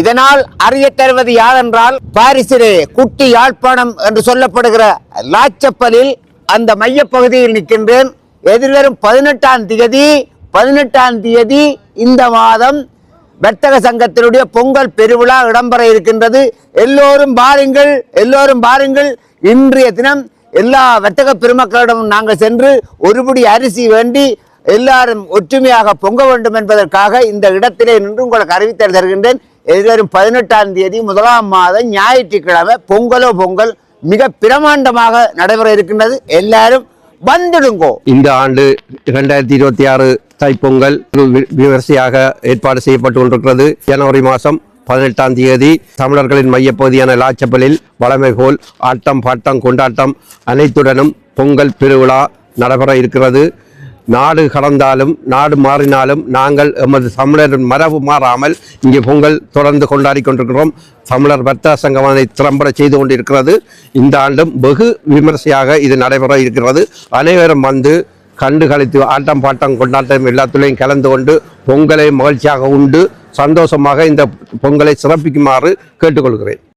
இதனால் அறிய தருவது யாரென்றால் பாரிசிலே குட்டி யாழ்ப்பாணம் என்று சொல்லப்படுகிற லாச்சப்பலில் அந்த மையப்பகுதியில் நிற்கின்றேன். எதிர்வரும் பதினெட்டாம் தேதி பதினெட்டாம் தேதி இந்த மாதம் வர்த்தக சங்கத்தினுடைய பொங்கல் பெருவிழா இடம்பெற இருக்கின்றது. எல்லோரும் பாருங்கள் எல்லோரும் பாருங்கள் இன்றைய தினம் எல்லா வர்த்தக பெருமக்களிடமும் நாங்கள் சென்று ஒருபடி அரிசி வேண்டி எல்லாரும் ஒற்றுமையாக பொங்க வேண்டும் என்பதற்காக இந்த இடத்திலே நின்று உங்களுக்கு அறிவித்தல் தருகின்றேன். எதிர்வரும் பதினெட்டாம் தேதி முதலாம் மாதம் ஞாயிற்றுக்கிழமை பொங்கலோ பொங்கல் மிக பிரமாண்டமாக நடைபெற இருக்கின்றது. எல்லாரும் வந்துடுங்கோ. இந்த ஆண்டு இரண்டாயிரத்தி இருபத்தி ஆறு தைப்பொங்கல் வி- ஏற்பாடு செய்யப்பட்டு கொண்டிருக்கிறது. ஜனவரி மாதம் பதினெட்டாம் தேதி தமிழர்களின் மையப்பகுதியான லாச்சப்பலில் வளமை போல் ஆட்டம் பாட்டம் கொண்டாட்டம் அனைத்துடனும் பொங்கல் பெருவிழா நடைபெற இருக்கிறது. நாடு கடந்தாலும் நாடு மாறினாலும் நாங்கள் எமது தமிழர் மரபு மாறாமல் இங்கே பொங்கல் தொடர்ந்து கொண்டாடி கொண்டிருக்கிறோம். தமிழர் வர்த்தக சங்கமானை திறம்பட செய்து கொண்டிருக்கிறது. இந்த ஆண்டும் வெகு விமர்சையாக இது நடைபெற இருக்கிறது. அனைவரும் வந்து கண்டு கழித்து ஆட்டம் பாட்டம் கொண்டாட்டம் எல்லாத்துலேயும் கலந்து கொண்டு பொங்கலை மகிழ்ச்சியாக உண்டு. சந்தோஷமாக இந்த பொங்கலை சிறப்பிக்குமாறு கேட்டுக்கொள்கிறேன்.